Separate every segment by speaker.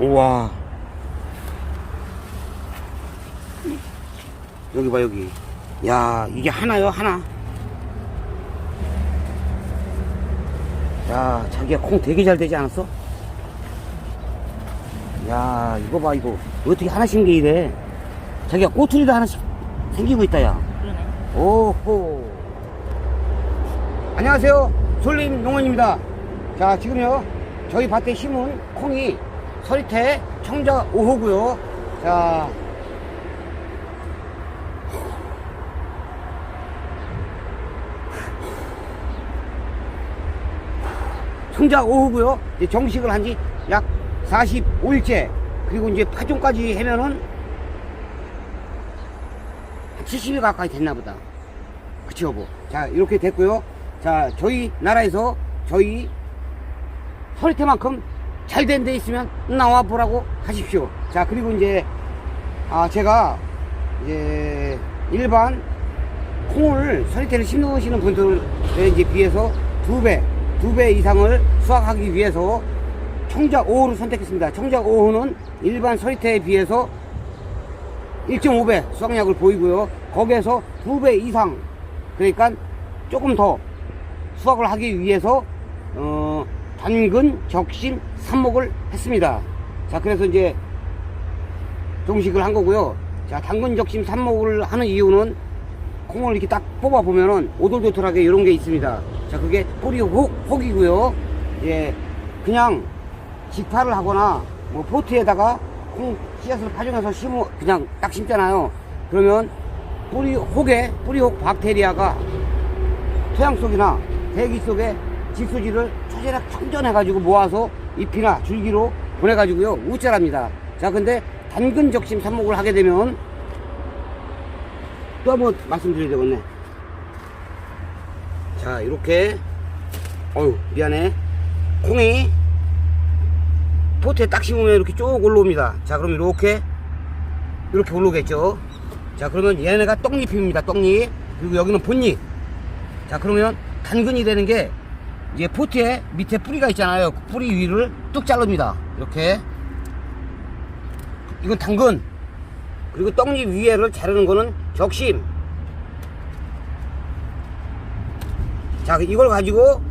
Speaker 1: 우와. 여기 봐, 여기. 야, 이게 하나요, 하나. 야, 자기야, 콩 되게 잘 되지 않았어? 야, 이거 봐, 이거. 어떻게 하나씩 게 이래? 자기야, 꼬투리도 하나씩 생기고 있다, 야.
Speaker 2: 그러네.
Speaker 1: 오호. 안녕하세요. 솔림 농원입니다. 자, 지금요, 저희 밭에 심은 콩이 서리태 청자 5호고요. 자, 청자 5호고요. 이제 정식을 한 지 약 45일째. 그리고 이제 파종까지 하면은 70일 가까이 됐나 보다. 그치 여보 자 이렇게 됐고요 자 저희 나라에서 저희 서리태만큼 잘 된 데 있으면 나와 보라고 하십시오 자 그리고 이제 아 제가 이제 일반 콩을 서리태를 심으시는 분들에 이제 비해서 두 배, 두 배 이상을 수확하기 위해서 청자 5호를 선택했습니다. 청자 5호는 일반 서리태에 비해서 1.5배 수확량을 보이고요. 거기에서 두 배 이상 그러니까 조금 더 수확을 하기 위해서 어, 단근 적심 삽목을 했습니다. 자 그래서 이제 종식을 한 거고요. 자 당근 적심 삽목을 하는 이유는 콩을 이렇게 딱 뽑아 보면은 오돌도돌하게 이런 게 있습니다. 자 그게 뿌리 혹, 혹이고요. 예 그냥 직파를 하거나 뭐 포트에다가 콩 씨앗을 파종해서 심어 그냥 딱 심잖아요. 그러면 뿌리 혹에 뿌리 혹 박테리아가 토양 속이나 대기 속에 집수지를 초제락 청전해 가지고 모아서 잎이나 줄기로 보내 가지고요 우짜랍니다. 자 근데 단근 적심 삽목을 하게 되면 또 한번 말씀드려야 되겠네. 자 이렇게 어유 미안해 콩이 포트에 딱 심으면 이렇게 쭉 올라옵니다. 자, 그럼 이렇게, 이렇게 올라오겠죠. 자, 그러면 얘네가 떡잎입니다. 떡잎. 그리고 여기는 본잎. 자, 그러면 단근이 되는 게, 이제 포트에 밑에 뿌리가 있잖아요. 그 뿌리 위를 뚝 자릅니다. 이렇게. 이건 당근. 그리고 떡잎 위에를 자르는 거는 적심. 자, 이걸 가지고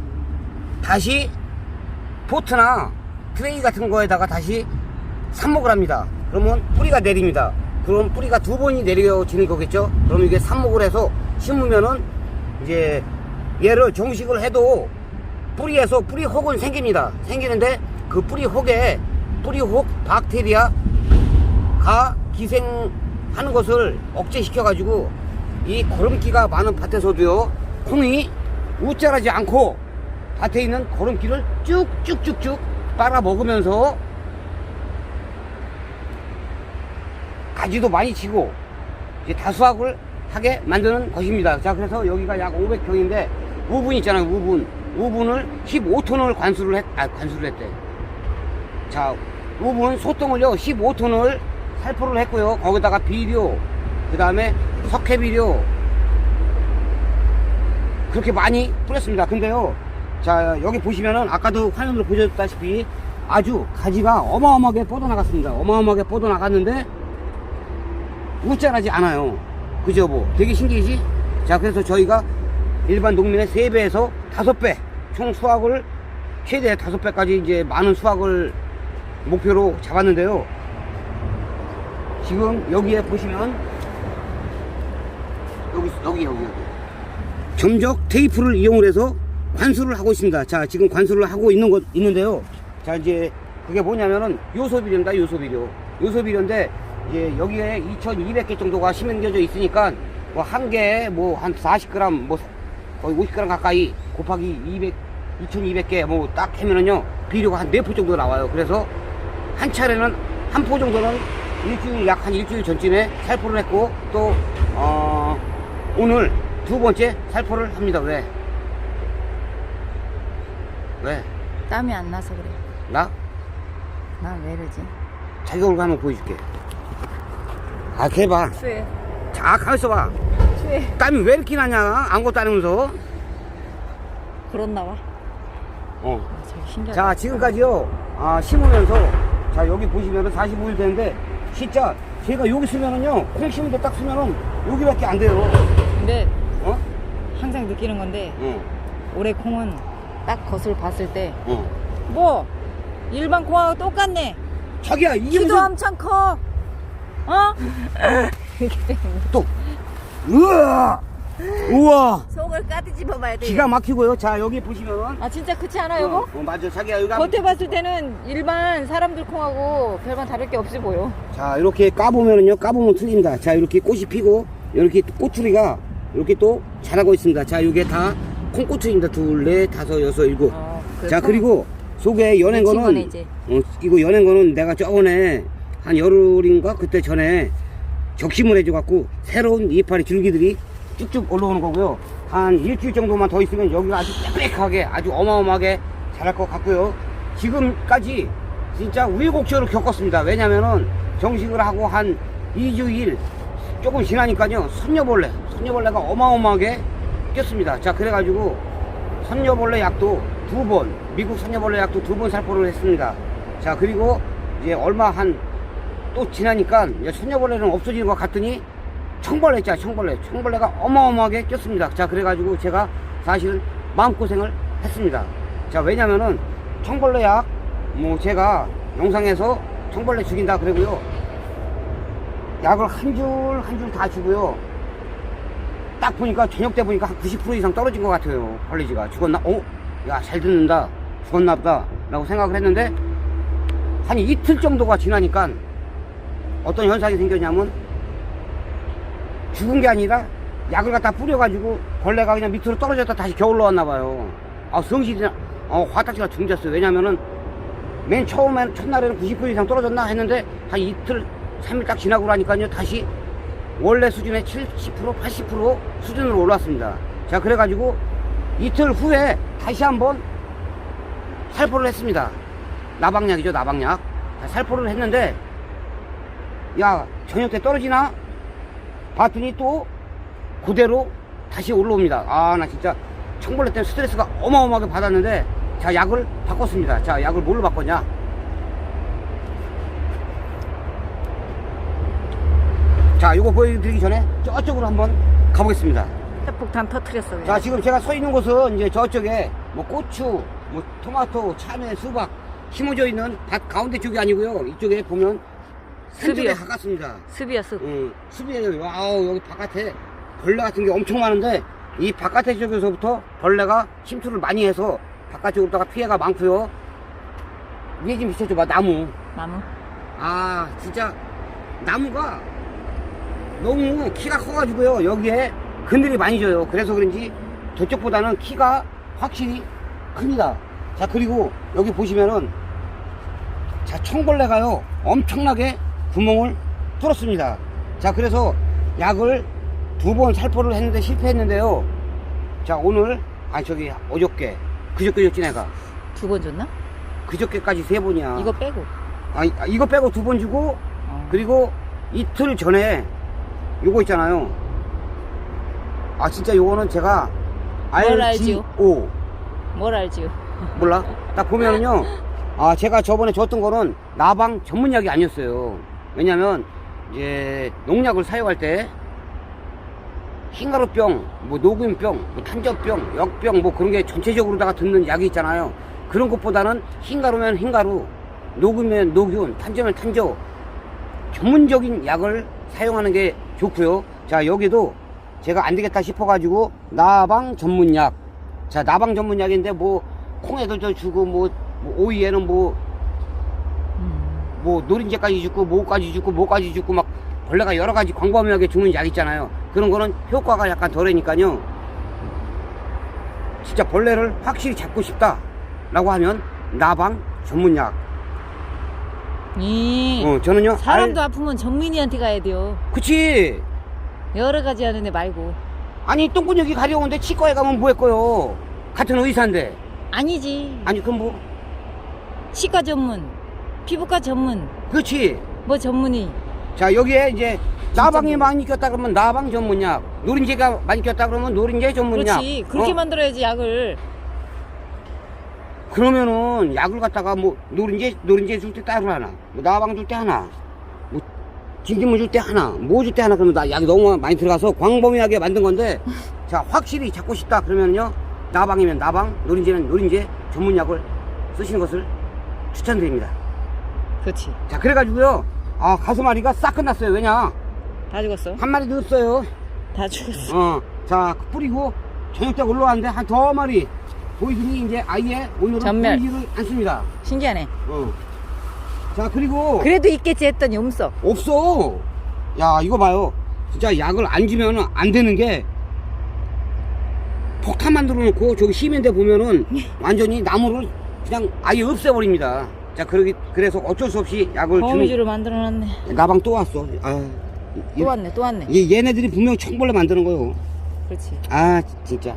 Speaker 1: 다시 포트나 트레이 같은 거에다가 다시 삽목을 합니다. 그러면 뿌리가 내립니다. 그럼 뿌리가 두 번이 내려지는 거겠죠? 그럼 이게 삽목을 해서 심으면은 이제 얘를 정식을 해도 뿌리에서 뿌리 혹은 생깁니다. 생기는데 그 뿌리 혹에 뿌리 혹 박테리아가 기생하는 것을 억제시켜 가지고 이 거름기가 많은 밭에서도요 콩이 우짜라지 않고 밭에 있는 거름기를 쭉쭉쭉쭉 빨아 먹으면서 가지도 많이 치고 이제 다수확을 하게 만드는 것입니다. 자, 그래서 여기가 약 500평인데 우분 있잖아요. 우분. 우분을 15톤을 관수를 했, 아, 관수를 했대. 자, 우분 소똥을요 15톤을 살포를 했고요. 거기다가 비료, 그 다음에 석회비료 그렇게 많이 뿌렸습니다. 근데요, 자 여기 보시면은 아까도 화면으로 보셨다시피 아주 가지가 어마어마하게 뻗어나갔습니다. 어마어마하게 뻗어나갔는데 웃자라지 않아요. 그죠 뭐 되게 신기하지? 자 그래서 저희가 일반 농민의 3배에서 5배 총 수확을 최대 5배까지 이제 많은 수확을 목표로 잡았는데요. 지금 여기에 보시면 여기 여기 여기 여기 점적 테이프를 이용을 해서 관수를 하고 있습니다. 자, 지금 관수를 하고 있는 것 있는데요. 자, 이제 그게 뭐냐면은 요소비료입니다. 요소비료. 요소비료인데 이제 여기에 2,200개 정도가 심겨져 있으니까 뭐 한 개에 뭐 한 40g 뭐 거의 50g 가까이 곱하기 200 2,200개 뭐 딱 하면은요 비료가 한 4포 정도 나와요. 그래서 한 차례는 한 포 정도는 일주일 약 한 일주일 전쯤에 살포를 했고 또 어, 오늘 두 번째 살포를 합니다. 왜? 왜?
Speaker 2: 땀이 안 나서 그래.
Speaker 1: 나?
Speaker 2: 나 왜 이러지?
Speaker 1: 자기 얼굴 한번 보여줄게. 아, 걔봐.
Speaker 2: 추해.
Speaker 1: 자, 가만있어 봐. 땀이 왜 이렇게 나냐? 아무것도 안 하면서.
Speaker 2: 그렇나 봐.
Speaker 1: 어.
Speaker 2: 아, 저기 신기하다.
Speaker 1: 자, 지금까지요, 아, 심으면서 자 여기 보시면은 45일 되는데 진짜 제가 여기 쓰면은요 콩때딱 쓰면은 여기밖에 안 돼요
Speaker 2: 근데
Speaker 1: 어?
Speaker 2: 항상 느끼는 건데
Speaker 1: 응,
Speaker 2: 올해 콩은 딱 겉을 봤을 때
Speaker 1: 응.
Speaker 2: 뭐 일반 콩하고 똑같네.
Speaker 1: 자기야 이게
Speaker 2: 키도
Speaker 1: 무슨
Speaker 2: 엄청 커. 어? 이렇게
Speaker 1: 또 우와! 우와!
Speaker 2: 속을 까뒤집어 봐야 돼.
Speaker 1: 기가 막히고요. 자 여기 보시면은
Speaker 2: 아 진짜 그렇지 않아 여보?
Speaker 1: 어, 어, 맞아. 자기야 한번
Speaker 2: 겉에 봤을 때는 일반 사람들 콩하고 별반 다를 게 없이 보여.
Speaker 1: 자 이렇게 까보면은요 까보면 틀립니다. 자 이렇게 꽃이 피고 이렇게 꼬투리가 이렇게 또 자라고 있습니다. 자 이게 다 콩꼬투리입니다. 둘 넷 다섯 여섯 일곱.
Speaker 2: 어, 그
Speaker 1: 자
Speaker 2: 콩-
Speaker 1: 그리고 속에 연한
Speaker 2: 맺힌
Speaker 1: 거는
Speaker 2: 거네, 이제.
Speaker 1: 어, 이거 연한 거는 내가 저번에 한 열흘인가 그때 전에 적심을 해줘갖고 새로운 이파리 줄기들이 쭉쭉 올라오는 거고요. 한 일주일 정도만 더 있으면 여기가 아주 빽빽하게 아주 어마어마하게 자랄 것 같고요. 지금까지 진짜 우여곡절을 겪었습니다. 왜냐면은 정식을 하고 한 2주일 조금 지나니까요. 선녀벌레 선녀벌레가 어마어마하게 꼈습니다. 자 그래가지고 선녀벌레 약도 두 번, 미국 선녀벌레 약도 두 번 살포를 했습니다. 자, 그리고 이제 얼마 한 또 지나니까 이제 선녀벌레는 없어지는 것 같더니 청벌레 있잖아, 청벌레. 청벌레가 어마어마하게 꼈습니다. 자, 그래가지고 제가 사실은 마음고생을 했습니다. 자, 왜냐면은 청벌레 약, 뭐 제가 영상에서 청벌레 죽인다 그러고요. 약을 한 줄 한 줄 다 주고요. 딱 보니까 저녁 때 보니까 한 90% 이상 떨어진 것 같아요 벌레지가 죽었나? 어? 야 잘 듣는다 죽었나 보다 라고 생각을 했는데 한 이틀 정도가 지나니까 어떤 현상이 생겼냐면 죽은 게 아니라 약을 갖다 뿌려가지고 벌레가 그냥 밑으로 떨어졌다 다시 겨울로 왔나 봐요. 아 성실이나 어, 화딱지가 중졌어요. 왜냐면은 맨 처음엔 첫날에는 90% 이상 떨어졌나 했는데 한 이틀 3일 딱 지나고 나니까요. 다시 원래 수준의 70% 80% 수준으로 올랐습니다. 자 그래가지고 이틀 후에 다시 한번 살포를 했습니다. 나방약이죠 나방약. 자, 살포를 했는데 야 저녁 때 떨어지나? 봤더니 또 그대로 다시 올라옵니다. 아 나 진짜 청벌레 때문에 스트레스가 어마어마하게 받았는데 자 약을 바꿨습니다. 자 약을 뭘로 바꿨냐? 자 이거 보여드리기 전에 저쪽으로 한번 가보겠습니다.
Speaker 2: 폭탄 터트렸어. 그냥.
Speaker 1: 자 지금 제가 서 있는 곳은 이제 저쪽에 뭐 고추 뭐 토마토 참외 수박 심어져 있는 밭 가운데 쪽이 아니고요. 이쪽에 보면
Speaker 2: 습이요.
Speaker 1: 가깝습니다
Speaker 2: 습이야 습.
Speaker 1: 음, 수비에요. 와우, 여기 바깥에 벌레 같은 게 엄청 많은데, 이 바깥에 쪽에서부터 벌레가 침투를 많이 해서 바깥쪽으로다가 피해가 많고요. 위에 좀 비춰줘봐, 나무.
Speaker 2: 나무.
Speaker 1: 아, 진짜, 나무가 너무 키가 커가지고요. 여기에 그늘이 많이 져요. 그래서 그런지 저쪽보다는 키가 확실히 큽니다. 자, 그리고 여기 보시면은, 자, 청벌레가요, 엄청나게 구멍을 뚫었습니다. 자, 그래서 약을 두 번 살포를 했는데 실패했는데요. 자, 오늘, 아, 저기, 어저께, 그저께 줬지, 내가.
Speaker 2: 두 번 줬나?
Speaker 1: 그저께까지 세 번이야.
Speaker 2: 이거 빼고.
Speaker 1: 아, 이- 아, 이거 빼고 두 번 주고,
Speaker 2: 어.
Speaker 1: 그리고 이틀 전에 요거 있잖아요. 아, 진짜 요거는 제가
Speaker 2: 뭘 알지요?
Speaker 1: RGO.
Speaker 2: 뭘 알지요?
Speaker 1: 몰라? 딱 보면은요, 아, 제가 저번에 줬던 거는 나방 전문약이 아니었어요. 왜냐면, 이제, 농약을 사용할 때, 흰가루병, 뭐, 녹균병, 뭐, 탄저병, 역병, 뭐, 그런 게 전체적으로 다가 듣는 약이 있잖아요. 그런 것보다는 흰가루면 흰가루, 녹으면 녹균, 탄저면 탄저, 전문적인 약을 사용하는 게 좋고요. 자, 여기도 제가 안 되겠다 싶어가지고, 나방 전문약. 자, 나방 전문약인데, 뭐, 콩에도 저 주고, 뭐, 뭐 오이에는 뭐,
Speaker 2: 음.
Speaker 1: 뭐, 노린재까지 주고, 뭐까지 주고, 뭐까지 주고, 막, 벌레가 여러 가지 광범위하게 주는 약 있잖아요. 그런 거는 효과가 약간 덜하니까요. 진짜 벌레를 확실히 잡고 싶다. 라고 하면, 나방 전문약.
Speaker 2: 이
Speaker 1: 어, 저는요.
Speaker 2: 사람도
Speaker 1: 알-
Speaker 2: 아프면 정민이한테 가야 돼요.
Speaker 1: 그치.
Speaker 2: 여러 가지 하는데 말고.
Speaker 1: 아니, 똥근육이 가려운데 치과에 가면 뭐 했고요. 같은 의사인데.
Speaker 2: 아니지.
Speaker 1: 아니, 그럼 뭐,
Speaker 2: 치과 전문, 피부과 전문,
Speaker 1: 그렇지.
Speaker 2: 뭐 전문이.
Speaker 1: 자, 여기에 이제, 나방이 많이 꼈다 그러면 나방 전문약. 노린재가 많이 꼈다 그러면 노린재 전문약.
Speaker 2: 그렇지. 그렇게
Speaker 1: 어?
Speaker 2: 만들어야지 약을.
Speaker 1: 그러면은 약을 갖다가 뭐 노린재 노린재 줄 때 따로 하나, 뭐 나방 줄 때 하나, 뭐 진기물 줄 때 하나, 뭐 줄 때 하나 그러면 나 약이 너무 많이 들어가서 광범위하게 만든 건데 자 확실히 잡고 싶다 그러면요 나방이면 나방, 노린재면 노린재 전문 약을 쓰시는 것을 추천드립니다.
Speaker 2: 그렇지.
Speaker 1: 자 그래가지고요 아 가슴앓이가 싹 끝났어요 왜냐
Speaker 2: 다 죽었어.
Speaker 1: 한 마리도 없어요.
Speaker 2: 다 죽었어.
Speaker 1: 어, 자 뿌리고 저녁 때 올라왔는데 한두 마리 보이더니 이제 아예 오늘은
Speaker 2: 전멸.
Speaker 1: 보이지를 않습니다.
Speaker 2: 신기하네.
Speaker 1: 어. 자 그리고
Speaker 2: 그래도 있겠지 했더니 없어.
Speaker 1: 없어. 야 이거 봐요. 진짜 약을 안 주면 안 되는 게 폭탄 만들어 놓고 저기 시민대 보면은 완전히 나무를 그냥 아예 없애버립니다. 자 그러기 그래서 어쩔 수 없이 약을
Speaker 2: 거미줄을 만들어놨네.
Speaker 1: 나방 또 왔어. 아,
Speaker 2: 또 왔네, 또 왔네.
Speaker 1: 얘, 얘네들이 분명 청벌레 만드는 거요.
Speaker 2: 그렇지.
Speaker 1: 아 진짜.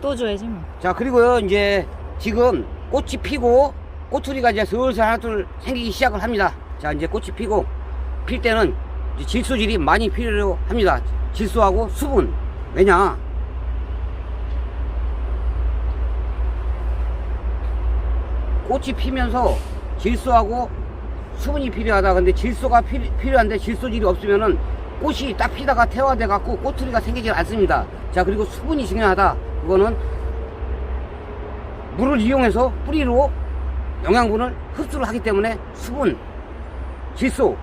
Speaker 2: 또 줘야지 뭐.
Speaker 1: 자 그리고요 이제 지금 꽃이 피고 꼬투리가 이제 슬슬 하나 둘 생기기 시작을 합니다 자 이제 꽃이 피고 필 때는 질소질이 많이 필요합니다 질소하고 수분 왜냐 꽃이 피면서 질소하고 수분이 필요하다 근데 질소가 필, 필요한데 질소질이 없으면은 꽃이 딱 피다가 태화돼 갖고 꼬투리가 생기지 않습니다 자 그리고 수분이 중요하다 그거는 물을 이용해서 뿌리로 영양분을 흡수를 하기 때문에 수분, 질소,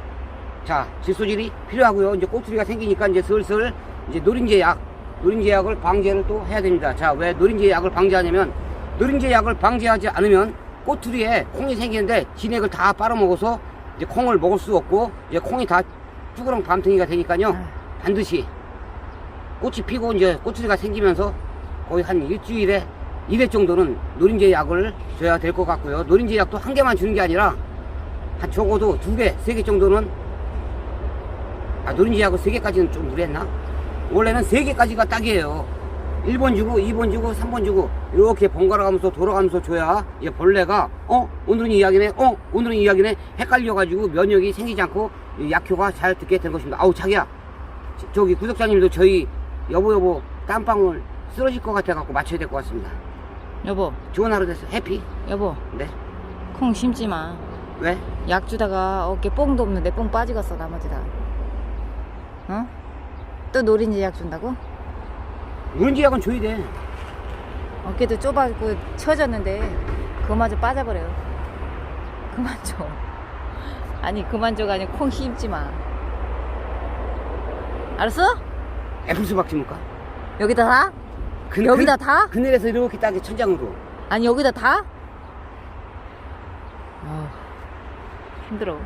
Speaker 1: 자 질소질이 필요하고요. 이제 꼬투리가 생기니까 이제 슬슬 이제 노린재 약, 노린재 약을 방제를 또 해야 됩니다. 자 왜 노린재 약을 방제하냐면 노린재 약을 방제하지 않으면 꼬투리에 콩이 생기는데 진액을 다 빨아먹어서 이제 콩을 먹을 수 없고 이제 콩이 다 쭈그렁 밤탱이가 되니까요.
Speaker 2: 아.
Speaker 1: 반드시 꽃이 피고 이제 꼬투리가 생기면서 거의 한 일주일에 2회 정도는 노린재 약을 줘야 될 것 같고요. 노린재 약도 한 개만 주는 게 아니라 한 적어도 두 개, 세 개 정도는 아, 노린재 약을 세 개까지는 좀 무리했나? 원래는 세 개까지가 딱이에요. 1번 주고, 2번 주고, 3번 주고 이렇게 번갈아 가면서 돌아가면서 줘야 이 벌레가 어? 오늘은 이 약이네. 어? 오늘은 이 약이네. 헷갈려 가지고 면역이 생기지 않고 이 약효가 잘 듣게 된 것입니다. 아우 자기야. 저- 저기 구독자님도 저희 여보 여보 땀방울 쓰러질 것 같아 갖고 맞춰야 될 것 같습니다.
Speaker 2: 여보,
Speaker 1: 좋은 하루 됐어. 해피.
Speaker 2: 여보,
Speaker 1: 네.
Speaker 2: 콩 심지 마.
Speaker 1: 왜?
Speaker 2: 약 주다가 어깨 뽕도 없는데 뽕 빠지겠어, 나머지 다. 어? 또 노린지 약 준다고?
Speaker 1: 누른지 약은 줘야 돼.
Speaker 2: 어깨도 좁아고 처졌는데 그마저 빠져버려요. 그만 줘. 아니 그만 줘가 아니고 콩 심지 마. 알았어?
Speaker 1: 애플 수박 심을까?
Speaker 2: 여기다 다?
Speaker 1: 그,
Speaker 2: 여기다
Speaker 1: 그,
Speaker 2: 다?
Speaker 1: 그늘에서 이렇게 딱이 천장으로.
Speaker 2: 아니 여기다 다? 아 힘들어.